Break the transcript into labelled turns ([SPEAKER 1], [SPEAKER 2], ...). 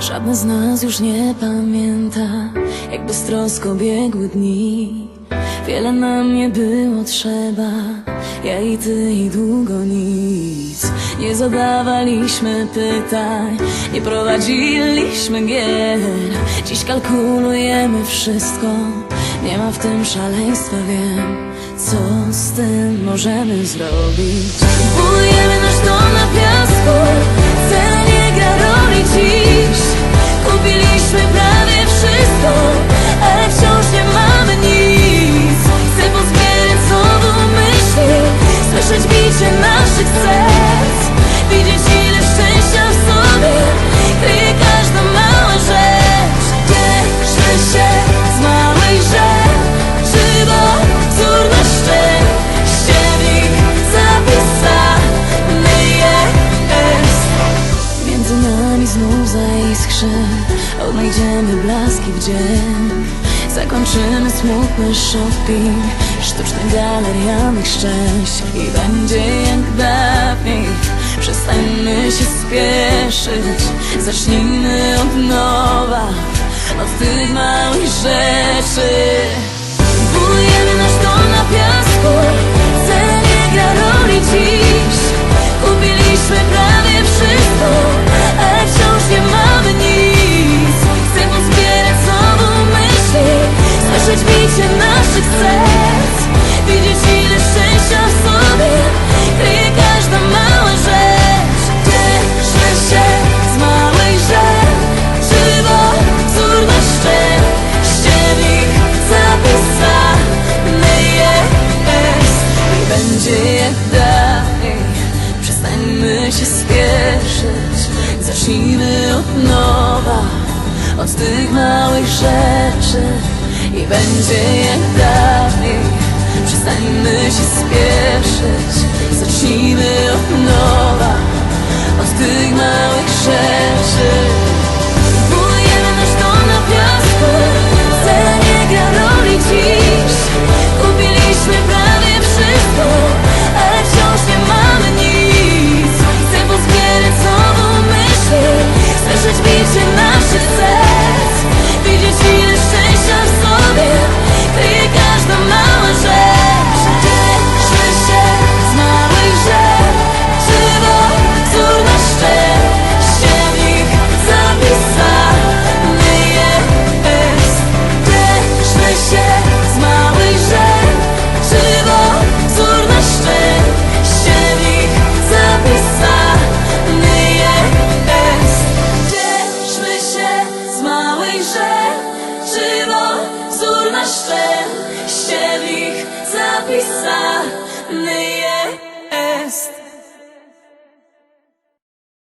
[SPEAKER 1] Żadne z nas już nie pamięta, jak beztrosko biegły dni. Wiele nam nie było trzeba, ja i ty i długo nic. Nie zadawaliśmy pytań, nie prowadziliśmy gier. Dziś kalkulujemy wszystko, nie ma w tym szaleństwa, wiem. Co z tym możemy zrobić? Budujemy nasz dom na piasku, znów zaiskrzy Odnajdziemy blaski w dzień. Zakończymy smutny shopping. Sztucznych galerianych szczęść. I będzie jak dawniej. Przestańmy się spieszyć. Zacznijmy od nowa. Od tych małych rzeczy Przestańmy się spieszyć. Zacznijmy od nowa Od tych małych rzeczy. I będzie jak dawniej. Przestańmy się spieszyć. Zacznijmy od nowa Od tych małych rzeczy rzeczy Bo wzór na szczęście w nich zapisany jest